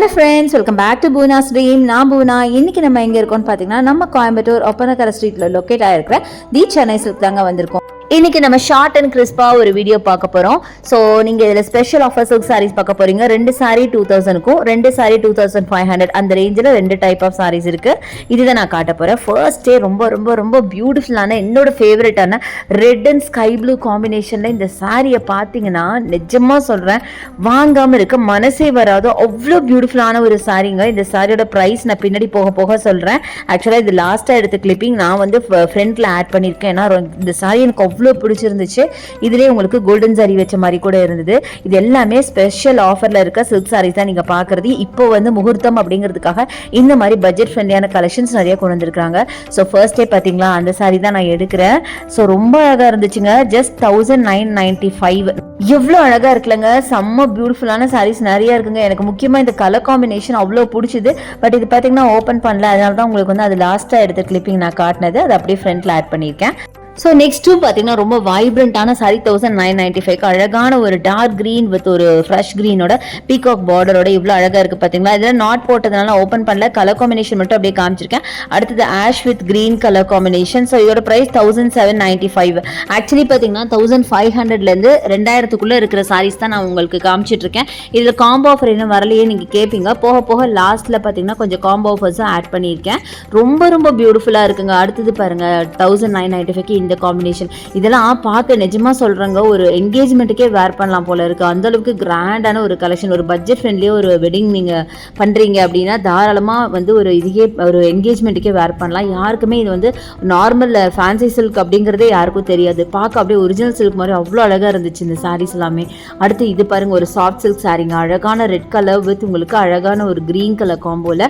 Hello friends welcome back to Poona stream நான் பூனா இன்னைக்கு நம்ம எங்கே இருக்கோம்னு பார்த்தீங்கன்னா நம்ம கோயம்புத்தூர் ஒப்பனக்கரை ஸ்ட்ரீட்டில் லொக்கேட் ஆகிருக்கிற தி சென்னை சில்க் தாங்க வந்திருக்கோம். இன்னைக்கு நம்ம ஷார்ட் அண்ட் கிறிஸ்பாக ஒரு வீடியோ பார்க்க போகிறோம் ஸோ நீங்கள் இதில் ஸ்பெஷல் ஆஃபர் சில்க் சாரீஸ் பார்க்க போறீங்க. ரெண்டு சாரீ டூ தௌசண்ட்க்கும் ரெண்டு sari two thousand five hundred அந்த ரேஞ்சில் ரெண்டு டைப் ஆஃப் சாரீஸ் இருக்கு. இதுதான் நான் காட்ட போகிறேன் டே ரொம்ப ரொம்ப ரொம்ப பியூட்டிஃபுல்லான என்னோட ஃபேவரட்டான ரெட் அண்ட் ஸ்கை ப்ளூ காம்பினேஷனில் இந்த சாரியை பார்த்தீங்கன்னா நிஜமாக சொல்கிறேன் வாங்காமல் இருக்க மனசே வராது அவ்வளோ பியூட்டிஃபுல்லான ஒரு சாரீங்க இந்த சாரியோட ப்ரைஸ் நான் பின்னாடி போக போக சொல்கிறேன் ஆக்சுவலாக இது லாஸ்ட்டாக எடுத்த கிளிப்பிங் நான் வந்து ஃப்ரண்ட்டில் ஆட் பண்ணியிருக்கேன். ஏன்னா இந்த சாரி எனக்கு அவ்வளோ பிடிச்சிருந்துச்சு. இதுலேயே உங்களுக்கு கோல்டன் சாரி வச்ச மாதிரி கூட இருந்தது. இது எல்லாமே ஸ்பெஷல் ஆஃபரில் இருக்க சில்க் சாரீஸ் தான் நீங்கள் பார்க்குறது இப்போ வந்து முகூர்த்தம் அப்படிங்கிறதுக்காக இந்த மாதிரி பட்ஜெட் ஃப்ரெண்ட்லியான கலெக்ஷன்ஸ் நிறைய கொண்டு வந்திருக்காங்க. ஸோ ஃபர்ஸ்ட் டே பார்த்தீங்களா அந்த சாரி தான் நான் எடுக்கிறேன். ஸோ ரொம்ப அழகாக இருந்துச்சுங்க. Just thousand nine ninety five எவ்வளோ அழகாக இருக்குல்லங்க. செம்ம பியூட்டிஃபுல்லான சாரீஸ் நிறையா இருக்குங்க. எனக்கு முக்கியமாக இந்த கலர் காம்பினேஷன் அவ்வளோ பிடிச்சிது. பட் இது பார்த்தீங்கன்னா ஓப்பன் பண்ணல. அதனால தான் உங்களுக்கு வந்து அது லாஸ்ட்டாக எடுத்த கிளிப்பிங் நான் காட்டினது. அது அப்படியே ஃப்ரண்ட்டில் ஆட் பண்ணியிருக்கேன். ஸோ நெக்ஸ்ட்டும் பார்த்தீங்கன்னா ரொம்ப வைப்ரண்ட்டான sari thousand nine ninety five அழகான ஒரு டார்க் க்ரீன் வித் ஒரு ஃப்ரெஷ் க்ரீனோட பீகாக் பார்டரோட இவ்வளோ அழகாக இருக்குது பார்த்தீங்களா இதில் நாட் போட்டதுனால ஓப்பன் பண்ணல. கலர் காம்பினேஷன் மட்டும் அப்படியே காமிச்சிருக்கேன். அடுத்தது ash with green colour combination so இதோட price thousand seven ninety five actually பார்த்தீங்கன்னா தௌசண்ட் ஃபைவ் ஹண்ட்ரட்லேருந்து ரெண்டாயிரத்துக்குள்ளே இருக்கிற சாரீஸ் தான் நான் உங்களுக்கு காமிச்சிட்ருக்கேன் இதில் காம்போ ஆஃபர் இன்னும் வரலையே நீங்கள் கேட்பீங்க போக போக லாஸ்ட்டில் பார்த்தீங்கன்னா கொஞ்சம் காம்போ ஆஃபர்ஸும் ஆட் பண்ணியிருக்கேன். ரொம்ப ரொம்ப பியூட்டிஃபுல்லாக இருக்குங்க. அடுத்தது பாருங்கள் தௌசண்ட் நைன் நைன்டி ஃபைவ்க்கு இந்த இந்த காம்பினேஷன் இதெல்லாம் பார்த்து நிஜமாக சொல்கிறேங்க ஒரு என்கேஜ்மெண்ட்டுக்கே வேர் பண்ணலாம் போல இருக்குது அந்தளவுக்கு கிராண்டான ஒரு கலெக்ஷன் ஒரு பட்ஜெட் ஃப்ரெண்ட்லியே ஒரு வெட்டிங் நீங்கள் பண்ணுறீங்க அப்படின்னா தாராளமாக வந்து ஒரு இதுக்கே ஒரு என்கேஜ்மெண்ட்டுக்கே வேர் பண்ணலாம். யாருக்குமே இது வந்து நார்மல் ஃபேன்சி சில்க் அப்படிங்கிறதே யாருக்கும் தெரியாது. பார்க்க அப்படியே ஒரிஜினல் சில்க் மாதிரி அவ்வளோ அழகாக இருந்துச்சு இந்த சாரீஸ் எல்லாமே. அடுத்து இது பாருங்கள் ஒரு சாஃப்ட் சில்க் சாரீங்க அழகான ரெட் கலர் வித் உங்களுக்கு அழகான ஒரு க்ரீன் கலர் காம்போவில்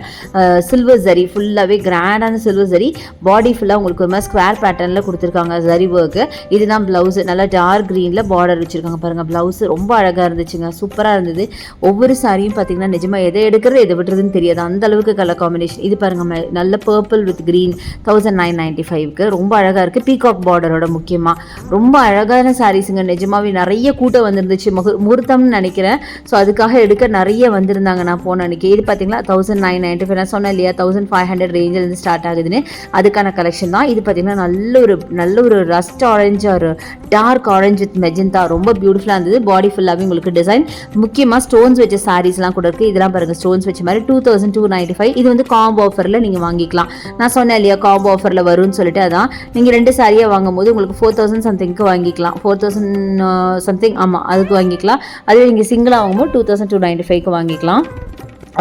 சில்வர் சரி ஃபுல்லாகவே கிராண்டான சில்வர் சரி பாடி ஃபுல்லாக உங்களுக்கு ஒரு மாதிரி ஸ்கொயர் பேட்டர்னில் கொடுத்துருக்காங்க. ஜரி ஒர்க்கு இதுதான் ப்ளவுஸு நல்லா டார்க் க்ரீனில் பார்டர் வச்சுருக்காங்க பாருங்கள் ப்ளவுஸு ரொம்ப அழகாக இருந்துச்சுங்க. சூப்பராக இருந்தது. ஒவ்வொரு சாரியும் பார்த்தீங்கன்னா நிஜமாக எதை எடுக்கிறது எதை விட்டுறதுன்னு தெரியாது. அந்த அளவுக்கு கலர் காம்பினேஷன் இது பாருங்க நல்ல purple with green thousand nine ninety ஃபைவ்க்கு ரொம்ப அழகாக இருக்குது பீகாக் பார்டரோட முக்கியமாக ரொம்ப அழகான சாரீஸுங்க நிஜமாவே நிறைய கூட்டம் வந்துருந்துச்சு. முகு முகூர்த்தம்னு நினைக்கிறேன். ஸோ அதுக்காக எடுக்க நிறைய வந்திருந்தாங்க நான் போன அன்றைக்கி இது பார்த்தீங்களா தௌசண்ட் நைன் நைன்ட்டி ஃபைவ் நான் சொன்னேன் இல்லையா? தௌசண்ட் ஃபைவ் ஹண்ட்ரட் ரேஞ்சிலேருந்து ஸ்டார்ட் ஆகுதுன்னு. அதுக்கான கலெக்ஷன் தான். இது பார்த்தீங்கன்னா நல்ல ஒரு நல்ல ஒரு ரஸ்ட் ஆரஞ்சு ஒரு டார்க் ஆரஞ்சு வித் மெஜந்தா ரொம்ப பியூட்டிஃபுல்லாக இருந்தது. பாடி ஃபுல்லாகவே உங்களுக்கு டிசைன் முக்கியமாக ஸ்டோன்ஸ் வச்ச சாரீஸ்லாம் கூட இருக்குது இதெல்லாம் பாருங்கள் ஸ்டோன்ஸ் வச்ச மாதிரி two thousand two ninety five இது வந்து காம்போ ஆஃபரில் நீங்கள் வாங்கிக்கலாம். நான் சொன்னேன் இல்லையா காம்போ ஆஃபரில் வரும்னு சொல்லிட்டு அதான். நீங்கள் ரெண்டு சாரியாக வாங்கும் போது உங்களுக்கு ஃபோர் தௌசண்ட் சம்திங்க்கு வாங்கிக்கலாம். ஃபோர் தௌசண்ட் சம்திங் ஆமாம் அதுக்கு வாங்கிக்கலாம். அதுவே நீங்கள் சிங்கிளாக வாங்கும்போது டூ தௌசண்ட் டூ நைன்டி ஃபைவ்க்கு வாங்கிக்கலாம்.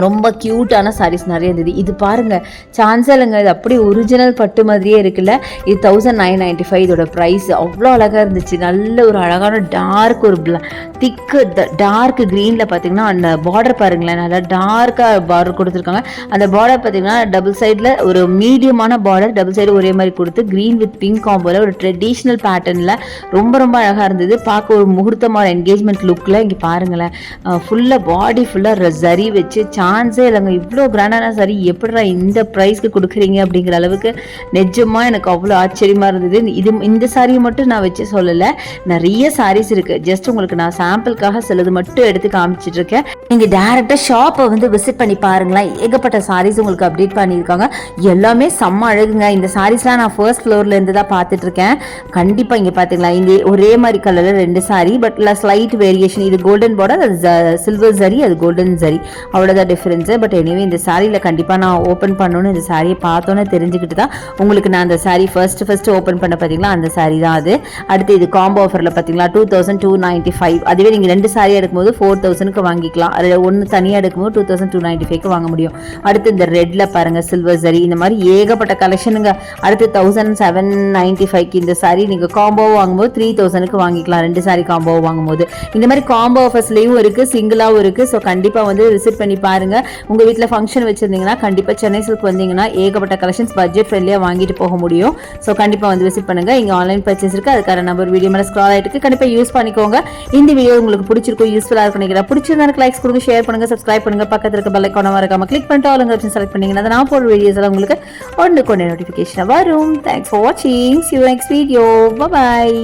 ரொம்ப க்யூட்டான சாரீஸ் நிறைய இருந்தது. இது பாருங்கள் சான்ஸே இல்லைங்க. இது அப்படியே ஒரிஜினல் பட்டு மாதிரியே இருக்குல்ல. இது தௌசண்ட் நைன் நைன்ட்டி ஃபைவ் இதோட ப்ரைஸ் அவ்வளோ அழகாக இருந்துச்சு. நல்ல ஒரு அழகான டார்க் ஒரு திக்கு டார்க் க்ரீனில் பார்த்தீங்கன்னா அந்த பார்டர் பாருங்களேன். நல்லா டார்க்காக பார்டர் கொடுத்துருக்காங்க. அந்த பார்டர் பார்த்தீங்கன்னா டபுள் சைடில் ஒரு மீடியமான பார்டர் டபுள் சைடு ஒரே மாதிரி கொடுத்து க்ரீன் வித் பிங்க் காம்போல ஒரு ட்ரெடிஷ்னல் பேட்டர்னில் ரொம்ப ரொம்ப அழகாக இருந்தது. பார்க்க ஒரு முகூர்த்தமான என்கேஜ்மெண்ட் லுக்கில் இங்கே பாருங்களேன். ஃபுல்லாக பாடி ஃபுல்லாக ஜரி வச்சு சான்ஸே இல்லைங்க. இவ்வளோ கிராண்டான சாரி எப்படிடா இந்த ப்ரைஸ்க்கு கொடுக்குறீங்க அப்படிங்கிற அளவுக்கு நிஜமாக எனக்கு அவ்வளோ ஆச்சரியமாக இருந்தது. இது இந்த சாரியை மட்டும் நான் வச்சு சொல்லலை. நிறைய சாரீஸ் இருக்குது ஜஸ்ட் உங்களுக்கு நான் சாம்பிளுக்காக சிலது மட்டும் எடுத்து காமிச்சிட்ருக்கேன் நீங்கள் டேரெக்டாக ஷாப்பை வந்து விசிட் பண்ணி பாருங்களேன். ஏகப்பட்ட சாரீஸ் உங்களுக்கு அப்டேட் பண்ணியிருக்காங்க. எல்லாமே செம்ம அழகுங்க. இந்த சாரீஸ்லாம் நான் ஃபர்ஸ்ட் ஃப்ளோர்லேருந்து தான் பார்த்துட்டு இருக்கேன் கண்டிப்பாக இங்கே பார்த்துக்கலாம் இங்கே ஒரே மாதிரி கலரில் ரெண்டு சாரி பட் ஸ்லைட் வேரியேஷன் இது கோல்டன் பார்டர் அது சில்வர் சரி அது கோல்டன் சரி அவ்வளோதான் டிஃப்ரென்ஸு பட் எனிவே இந்த சாரியில் கண்டிப்பாக நான் ஓப்பன் பண்ணணும்னு இந்த சாரியை பார்த்தோன்னே தெரிஞ்சுக்கிட்டு தான் உங்களுக்கு நான் அந்த சாரி ஃபர்ஸ்ட் ஃபர்ஸ்ட் ஓப்பன் பண்ண பார்த்தீங்களா அந்த சாரி தான் அது. அடுத்து இது காம்போ ஆஃபரில் பார்த்தீங்களா two thousand two ninety five அதுவே நீங்கள் ரெண்டு சாரி எடுக்கும்போது ஃபோர் தௌசண்ட்க்கு வாங்கிக்கலாம். அதில் ஒன்று தனியாக எடுக்கும்போது டூ தௌசண்ட் டூ நைன்ட்டி ஃபைவ்க்கு வாங்க முடியும். அடுத்து இந்த ரெட்டில் பாருங்கள் சில்வர் சரி இந்த மாதிரி ஏகப்பட்ட கலெக்ஷனுங்க அடுத்து தௌசண்ட் செவன் நைன்ட்டி ஃபைவ்க்கு இந்த சாரி நீங்கள் காம்போ வாங்கும்போது த்ரீ தௌசண்ட்க்கு வாங்கிக்கலாம் ரெண்டு சாரி காம்போ வாங்கும்போது. இந்த மாதிரி காம்போ ஆஃபர்ஸ்லேயும் இருக்குது சிங்கிளாகவும் இருக்குது ஸோ கண்டிப்பாக வந்து விசிட் பண்ணி பாருங்கள் உங்கள் வீட்டில் ஃபங்க்ஷன் வச்சுருந்தீங்கன்னா கண்டிப்பாக சென்னை சில்க் வந்தீங்கன்னா ஏகப்பட்ட கலெக்ஷன்ஸ் பட்ஜெட் ஃப்ரெண்ட்லியாக வாங்கிட்டு போக முடியும். ஸோ கண்டிப்பாக வந்து விசிட் பண்ணுங்கள் இங்கே ஆன்லைன் பர்ச்சேஸ் இருக்குது அதுக்கான நம்பர் வீடியோ மேலே ஸ்க்ரால் ஆகிட்டு கண்டிப்பாக யூஸ் பண்ணிக்கோங்க. இந்த வீடியோ உங்களுக்கு பிடிச்சிருக்கும் யூஸ்ஃபுல்லாக இருக்கும் நினைக்கிறேன். பிடிச்சிருந்தா லைக்ஸ் கொடுங்க ஷேர் பண்ணுங்க சப்ஸ்கிரைப் பண்ணுங்க. பக்கத்தில் இருக்க பெல் ஐக்கான மறக்காம கிளிக் பண்ணிட்டு ஆளுங்க ஆப்ஷன் செலக்ட் பண்ணீங்கன்னா நான் போடுற வீடியோஸ் எல்லாம் உங்களுக்கு ஒன்று கொண்டு நோட்டிஃபிகேஷன் வரும். தேங்க்ஸ் ஃபார் வாட்சிங் see you next video bye